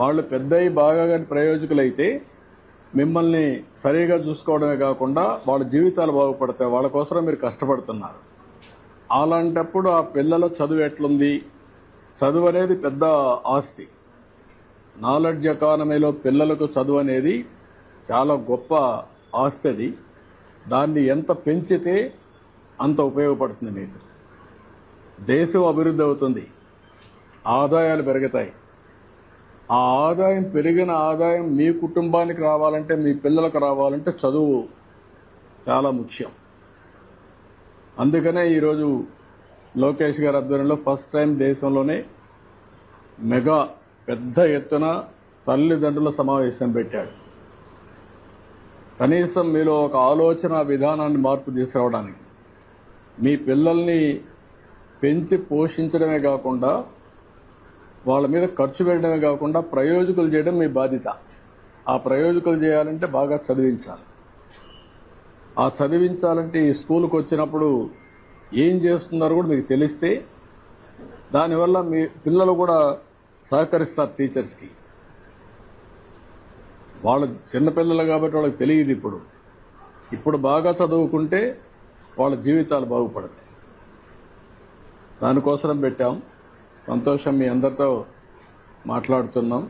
వాళ్ళు పెద్దయి బాగా కానీ ప్రయోజకులైతే మిమ్మల్ని సరిగా చూసుకోవడమే కాకుండా వాళ్ళ జీవితాలు బాగుపడతాయి వాళ్ళ కోసం మీరు కష్టపడుతున్నారు. అలాంటప్పుడు ఆ పిల్లల చదువు ఎట్లుంది? చదువు అనేది పెద్ద ఆస్తి. నాలెడ్జ్ ఎకానమీలో పిల్లలకు చదువు అనేది చాలా గొప్ప ఆస్తి అది. దాన్ని ఎంత పెంచితే అంత ఉపయోగపడుతుంది మీకు. దేశం అభివృద్ధి అవుతుంది. ఆదాయాలు పెరుగుతాయి. ఆ ఆదాయం పెరిగిన ఆదాయం మీ కుటుంబానికి రావాలంటే మీ పిల్లలకు రావాలంటే చదువు చాలా ముఖ్యం. అందుకనే ఈరోజు లోకేష్ గారి ఆధ్వర్యంలో ఫస్ట్ టైం దేశంలోనే మెగా పెద్ద ఎత్తున తల్లిదండ్రుల సమావేశం పెట్టాడు కనీసం మీలో ఒక ఆలోచన విధానాన్ని మార్పు తీసుకురావడానికి మీ పిల్లల్ని పెంచి పోషించడమే కాకుండా వాళ్ళ మీద ఖర్చు పెట్టడమే కాకుండా ప్రయోజకులు చేయడం మీ బాధ్యత. ఆ ప్రయోజకులు చేయాలంటే బాగా చదివించాలి. ఆ చదివించాలంటే ఈ స్కూల్కి వచ్చినప్పుడు ఏం చేస్తున్నారో కూడా మీకు తెలిస్తే దానివల్ల మీ పిల్లలు కూడా సహకరిస్తారు టీచర్స్కి. వాళ్ళు చిన్నపిల్లలు కాబట్టి వాళ్ళకి తెలియదు ఇప్పుడు. ఇప్పుడు బాగా చదువుకుంటే వాళ్ళ జీవితాలు బాగుపడతాయి. దానికోసం పెట్టాం. సంతోషం మీ అందరితో మాట్లాడుతున్నాం.